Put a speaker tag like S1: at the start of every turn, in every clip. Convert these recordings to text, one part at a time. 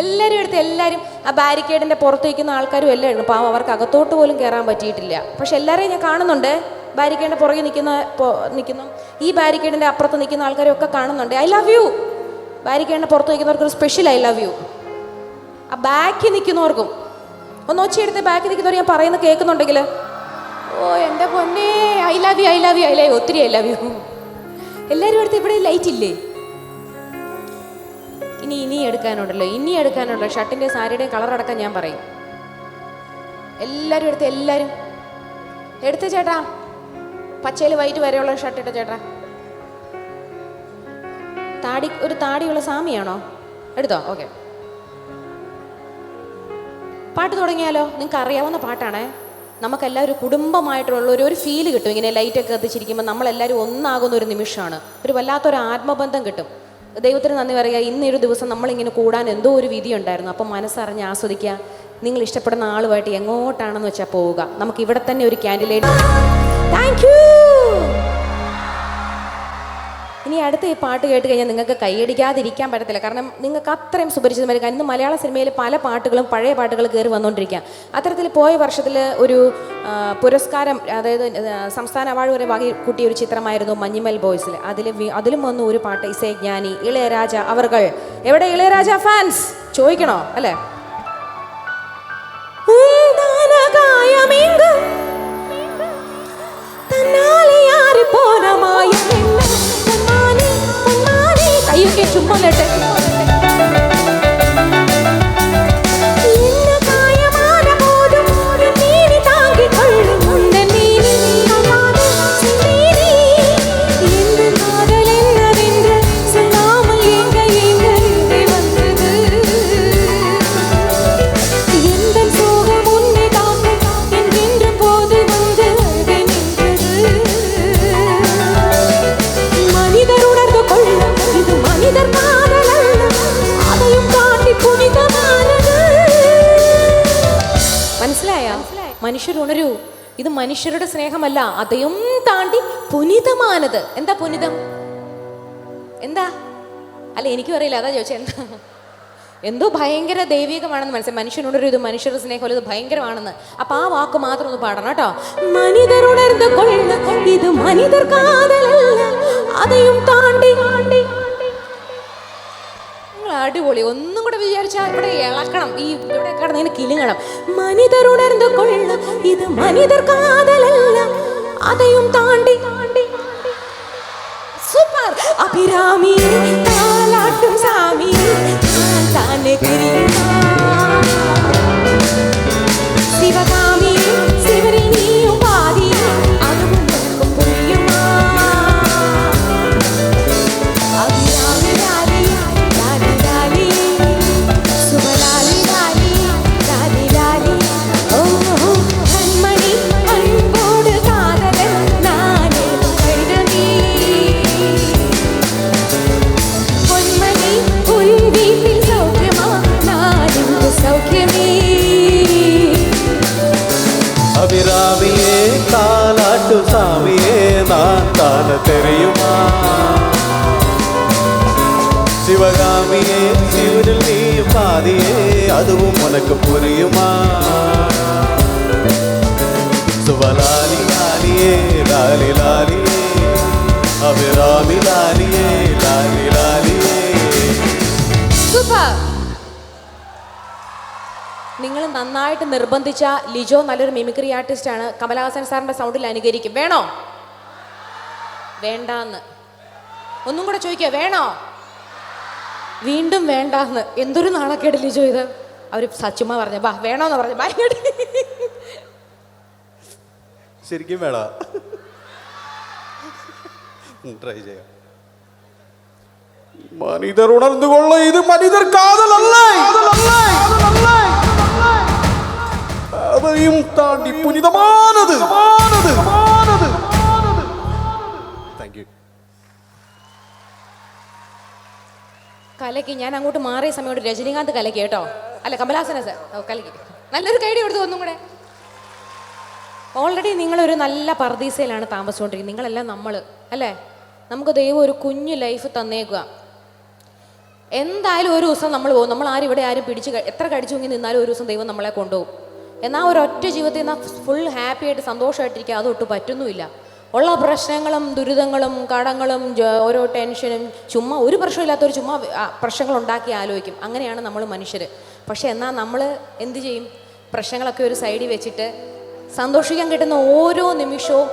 S1: എല്ലാവരും എടുത്ത് എല്ലാവരും ആ ബാരിക്കേഡിന്റെ പുറത്ത് നിൽക്കുന്ന ആൾക്കാരും എല്ലാം ഉണ്ട്. പാവം അവർക്ക് അകത്തോട്ട് പോലും കയറാൻ പറ്റിയിട്ടില്ല. പക്ഷെ എല്ലാവരെയും ഞാൻ കാണുന്നുണ്ട്. ബാരിക്കേഡിന്റെ പുറകെ നിൽക്കുന്ന നിൽക്കുന്നു. ഈ ബാരിക്കേഡിന്റെ അപ്പുറത്ത് നിൽക്കുന്ന ആൾക്കാരെ ഒക്കെ കാണുന്നുണ്ട്. ഐ ലവ് യു ബാരിക്കേഡിന്റെ പുറത്ത് നിൽക്കുന്നവർക്ക് ഒരു സ്പെഷ്യൽ ഐ ലവ് യു ആ ബാക്കിൽ നിൽക്കുന്നവർക്കും. ഒന്ന് ഒച്ചയെടുത്ത് ബാക്കിൽ നിൽക്കുന്നവർ ഞാൻ പറയുന്നത് കേൾക്കുന്നുണ്ടെങ്കിൽ ഓ എന്റെ പൊന്നേ I love you I love you I love you ഒത്തിരി ഐ ലവ് യു എല്ലാവരും അടുത്ത് ഇവിടെ ലൈറ്റ് ഇല്ലേ? ഇനി ഇനി എടുക്കാനുണ്ടല്ലോ ഇനി എടുക്കാനുണ്ടല്ലോ. ഷർട്ടിന്റെ സാരിയുടെയും കളറടക്കം ഞാൻ പറയും. എല്ലാവരും എടുത്ത് എല്ലാവരും എടുത്ത ചേട്ടാ. പച്ചയിൽ വൈറ്റ് വരെയുള്ള ഷർട്ട് ഇട്ട ചേട്ടാ. താടി ഒരു താടിയുള്ള സാമിയാണോ എടുത്തോ ഓക്കെ പാട്ട് തുടങ്ങിയാലോ? നിങ്ങൾക്ക് അറിയാവുന്ന പാട്ടാണേ. നമുക്കെല്ലാവരും കുടുംബമായിട്ടുള്ള ഒരു ഒരു ഫീൽ കിട്ടും. ഇങ്ങനെ ലൈറ്റൊക്കെ കത്തിച്ചിരിക്കുമ്പോൾ നമ്മളെല്ലാവരും ഒന്നാകുന്ന ഒരു നിമിഷമാണ്. ഒരു വല്ലാത്തൊരു ആത്മബന്ധം കിട്ടും. ദൈവത്തിന് നന്ദി പറയുക. ഇന്നൊരു ദിവസം നമ്മളിങ്ങനെ കൂടാൻ എന്തോ ഒരു വിധി ഉണ്ടായിരുന്നു അപ്പം മനസ്സറിഞ്ഞ് ആസ്വദിക്കുക. നിങ്ങൾ ഇഷ്ടപ്പെടുന്ന ആളുമായിട്ട് എങ്ങോട്ടാണെന്ന് വെച്ചാൽ പോവുക. നമുക്ക് ഇവിടെ തന്നെ ഒരു ക്യാൻഡിലേറ്റ് താങ്ക് യു! ഇനി അടുത്ത ഈ പാട്ട് കേട്ട് കഴിഞ്ഞാൽ നിങ്ങൾക്ക് കൈയടിക്കാതിരിക്കാൻ പറ്റത്തില്ല. കാരണം നിങ്ങൾക്ക് അത്രയും സുപരിചിതമായി ഇന്ന് മലയാള സിനിമയിൽ പല പാട്ടുകളും പഴയ പാട്ടുകൾ കയറി വന്നുകൊണ്ടിരിക്കുക. അത്തരത്തിൽ പോയ വർഷത്തിൽ ഒരു പുരസ്കാരം അതായത് സംസ്ഥാന അവാർഡ് വരെ വാങ്ങി കൂട്ടിയ ഒരു ചിത്രമായിരുന്നു മഞ്ഞിമൽ ബോയ്സിൽ. അതിൽ അതിലും വന്നു ഒരു പാട്ട് ഇസേ ജ്ഞാനി ഇളയരാജ അവർ എവിടെ ഇളയരാജ ഫാൻസ് ചോദിക്കണോ? അല്ലേ? കയ്യൊക്കെ മനുഷ്യർ ഉണരൂ ഇത് മനുഷ്യരുടെ സ്നേഹമല്ല. അതയും താണ്ടി പുനിതമാനത്. എന്താ പുനിതം? എന്താ? അല്ല എനിക്കും അറിയില്ല. അതാ ചോദിച്ചത് എന്താ? എന്തോ ഭയങ്കര ദൈവികമാണെന്ന് മനസ്സിലായി. മനുഷ്യനുണരും ഇത് മനുഷ്യരുടെ സ്നേഹം ഇത് ഭയങ്കരമാണെന്ന്. അപ്പൊ ആ വാക്ക് മാത്രം ഒന്ന് പാടണം കേട്ടോ. മനിതർ ഉണർന്നു കൊള്ള ഇത് മനിതർ കാതലല്ല. അതെയും താണ്ടി താണ്ടി അടിപൊളി. ഒന്നും കൂടെ വിചാരിച്ചാൽ ഇവിടെ ഇളക്കണം. ഈ ഇവിടെ കിടന്നതിന് കിലുങ്ങണം. മനിതർ ഉണർന്നു കൊള്ള. ഇത് മനിതർ കാതലല്ല. അതയും താണ്ടി. താണ്ടി സൂപ്പർ. അഭിരാമി താലാട്ടും സാമി താനെ ശിവകാമി പാത തെറിയുമാ. ശിവകാമിയെ ജീവനിൽ നീ പാതിയെ അതുവും ഉനക്ക് പുരിയുമാ. സുവലാലി ലാലിയേ ലാലി
S2: ലാലിയേ അഭിരാമി ലാലിയേ
S1: ലാലി നിങ്ങൾ നന്നായിട്ട് നിർബന്ധിച്ച ലിജോ നല്ലൊരു മിമിക്രി ആർട്ടിസ്റ്റാണ് കമലഹാസൻ സാറിന്റെ സൗണ്ടിൽ അനുകരിക്കും. വേണോ? വേണ്ടാന്ന്. ഒന്നും കൂടെ ചോദിക്കുക വേണോ? വീണ്ടും വേണ്ടാന്ന്. എന്തൊരു നാണക്കേട് ലിജോ ഇത്? അവർ സച്ചുമ്മ പറഞ്ഞു ബാ വേണോന്ന് പറഞ്ഞു ഭയങ്കര.
S2: ശരിക്കും വേണ? ട്രൈ ചെയ്യാം. മനിതർ ഉണർന്നുകൊള്ള ഇത് മനിതർ കാതലല്ലേ? അതെയും താണ്ടി പുനിതമാനത് താങ്ക്
S1: കലക്കി ഞാൻ അങ്ങോട്ട് മാറിയ സമയം രജനീകാന്ത് കലക്കി കേട്ടോ. അല്ല കമലാസന സർ. കലക്കി. നല്ലൊരു കൈഡി കൊടുത്തു ഒന്നും കൂടെ. ഓൾറെഡി നിങ്ങളൊരു നല്ല പർദീസയിലാണ് താമസിച്ചുകൊണ്ടിരിക്കുന്നത്. നിങ്ങളെല്ലാം നമ്മൾ അല്ലേ? നമുക്ക് ദൈവം ഒരു കുഞ്ഞു ലൈഫ് തന്നേക്കുക. എന്തായാലും ഒരു ദിവസം നമ്മൾ പോകും. നമ്മൾ ആരും ഇവിടെ ആരും പിടിച്ച് എത്ര കടിച്ചു നോക്കി നിന്നാലും ഒരു ദിവസം ദൈവം നമ്മളെ കൊണ്ടുപോകും. എന്നാൽ ഒരൊറ്റ ജീവിതത്തിൽ നിന്നാൽ ഫുൾ ഹാപ്പി ആയിട്ട് സന്തോഷമായിട്ടിരിക്കുക അതൊട്ട് പറ്റുന്നുമില്ല. ഉള്ള പ്രശ്നങ്ങളും ദുരിതങ്ങളും കടങ്ങളും ഓരോ ടെൻഷനും ചുമ്മാ ഒരു പ്രശ്നമില്ലാത്തൊരു ചുമ്മാ പ്രശ്നങ്ങൾ ഉണ്ടാക്കി ആലോചിക്കും. അങ്ങനെയാണ് നമ്മൾ മനുഷ്യർ പക്ഷേ എന്നാൽ നമ്മൾ എന്ത് ചെയ്യും? പ്രശ്നങ്ങളൊക്കെ ഒരു സൈഡിൽ വെച്ചിട്ട് സന്തോഷിക്കാൻ കിട്ടുന്ന ഓരോ നിമിഷവും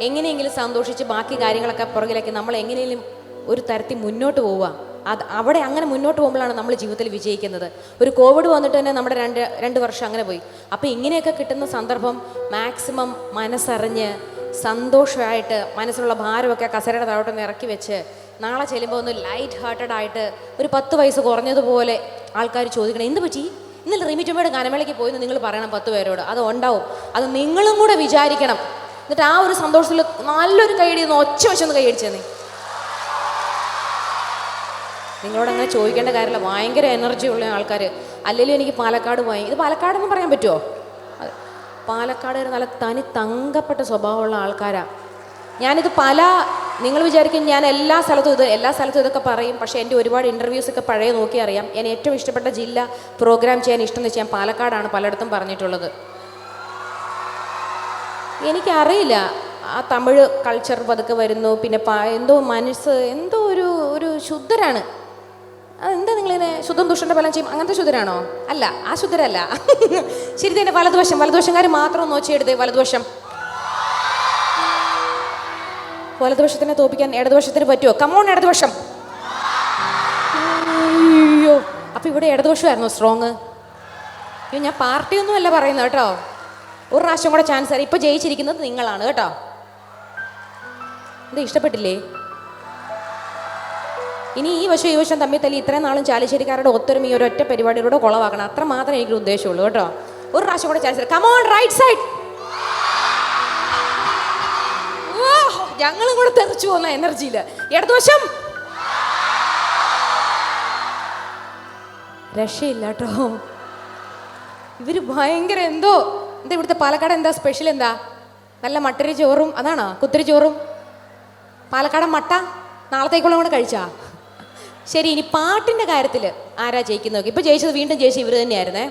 S1: എങ്ങനെയെങ്കിലും സന്തോഷിച്ച് ബാക്കി കാര്യങ്ങളൊക്കെ പുറകിലേക്ക് നമ്മൾ എങ്ങനെയെങ്കിലും ഒരു തരത്തിൽ മുന്നോട്ട് പോവുക. അത് അവിടെ അങ്ങനെ മുന്നോട്ട് പോകുമ്പോഴാണ് നമ്മൾ ജീവിതത്തിൽ വിജയിക്കുന്നത്. ഒരു കോവിഡ് വന്നിട്ട് തന്നെ നമ്മുടെ രണ്ട് രണ്ട് വർഷം അങ്ങനെ പോയി. അപ്പോൾ ഇങ്ങനെയൊക്കെ കിട്ടുന്ന സന്ദർഭം മാക്സിമം മനസ്സറിഞ്ഞ് സന്തോഷമായിട്ട് മനസ്സിലുള്ള ഭാരമൊക്കെ കസരയുടെ താഴോട്ടൊന്ന് ഇറക്കി വെച്ച് നാളെ ചെല്ലുമ്പോൾ ഒന്ന് ലൈറ്റ് ഹാർട്ടഡ് ആയിട്ട് ഒരു പത്ത് വയസ്സ് കുറഞ്ഞതുപോലെ ആൾക്കാർ ചോദിക്കണം എന്ത് പറ്റി? ഇന്നലെ റിമിറ്റുമ്മയുടെ കനമേളയ്ക്ക് പോയി നിങ്ങൾ പറയണം പത്ത് പേരോട്. അത് ഉണ്ടാവും. അത് നിങ്ങളും കൂടെ വിചാരിക്കണം. എന്നിട്ട് ആ ഒരു സന്തോഷത്തിൽ നല്ലൊരു കൈയടി ഒച്ച വെച്ചൊന്ന് കൈയടിച്ചേ നീ നിങ്ങളോട് അങ്ങനെ ചോദിക്കേണ്ട കാര്യമില്ല. ഭയങ്കര എനർജി ഉള്ള ആൾക്കാർ അല്ലെങ്കിലും എനിക്ക് പാലക്കാട് പോയി. ഇത് പാലക്കാടെന്ന് പറയാൻ പറ്റുമോ. പാലക്കാട് നല്ല തനി തങ്കപ്പെട്ട സ്വഭാവമുള്ള ആൾക്കാരാണ് ഞാനിത് പല നിങ്ങൾ വിചാരിക്കും ഞാൻ എല്ലാ സ്ഥലത്തും ഇത് എല്ലാ സ്ഥലത്തും ഇതൊക്കെ പറയും പക്ഷേ എന്റെ ഒരുപാട് ഇന്റർവ്യൂസ് ഒക്കെ പഴയ നോക്കി അറിയാം. ഞാൻ ഏറ്റവും ഇഷ്ടപ്പെട്ട ജില്ല പ്രോഗ്രാം ചെയ്യാൻ ഇഷ്ടം എന്ന് വെച്ചാൽ ഞാൻ പാലക്കാടാണ് പലയിടത്തും പറഞ്ഞിട്ടുള്ളത്. എനിക്കറിയില്ല ആ തമിഴ് കൾച്ചർ പതുക്കെ വരുന്നു പിന്നെ എന്തോ മനസ്സ് എന്തോ ഒരു ഒരു ശുദ്ധരാണ്. അതെന്താ നിങ്ങളിങ്ങനെ ശുദ്ധം ദുഷ്ടന്റെ ഫലം ചെയ്യും? അങ്ങനത്തെ ശുദ്ധരാണോ? അല്ല ആ ശുദ്ധരല്ല. ശരി തന്നെ വലതുവശം. വലതുവശംകാർ മാത്രം നോച്ചിയെടുത്തേ വലതുവശം. വലതുവശത്തിനെ തോപ്പിക്കാൻ ഇടതുവശത്തിന് പറ്റുമോ കമോൺ ഇടതുവശം. അയ്യോ അപ്പൊ ഇവിടെ ഇടതുവശമായിരുന്നു സ്ട്രോങ് അയ്യോ ഞാൻ പാർട്ടിയൊന്നും അല്ല പറയുന്നത് കേട്ടോ. ഒരു പ്രാവശ്യം കൂടെ ചാൻസ് ആയി ഇപ്പൊ ജയിച്ചിരിക്കുന്നത് നിങ്ങളാണ് കേട്ടോ. ഇത് ഇഷ്ടപ്പെട്ടില്ലേ? ഇനി ഈ വശം ഈ വശം തമ്മിൽ തല്ലി ഇത്രയും നാളും ചാലിശ്ശേരിക്കാരുടെ ഒത്തൊരുമ ഈ ഒരൊറ്റ പരിപാടിയിലൂടെ കുളവാക്കണം. അത്ര മാത്രമേ എനിക്ക് ഉദ്ദേശമുള്ളൂ കേട്ടോ. ഒരു പ്രാവശ്യം കൂടെ ചാൻസ് കമോൺ റൈറ്റ് സൈഡ് ഞങ്ങളും കൂടെ തെറിച്ചു പോകുന്ന എനർജിയിൽ ഇടതുവശം. രക്ഷയില്ല കേട്ടോ. ഇവർ ഭയങ്കര എന്തോ എന്താ ഇവിടുത്തെ പാലക്കാട് എന്താ സ്പെഷ്യൽ എന്താ? നല്ല മട്ടരി ചോറും അതാണോ? കുത്തിരി ചോറും. പാലക്കാടൻ മട്ട? നാളത്തേക്കുള്ള കൂടെ കഴിച്ചാ? ശരി ഇനി പാട്ടിന്റെ കാര്യത്തിൽ ആരാ ജയിക്കുന്നത് ഇപ്പോൾ ഇപ്പൊ ജയിച്ചത് വീണ്ടും ജയിച്ചത് ഇവർ തന്നെയായിരുന്നേ.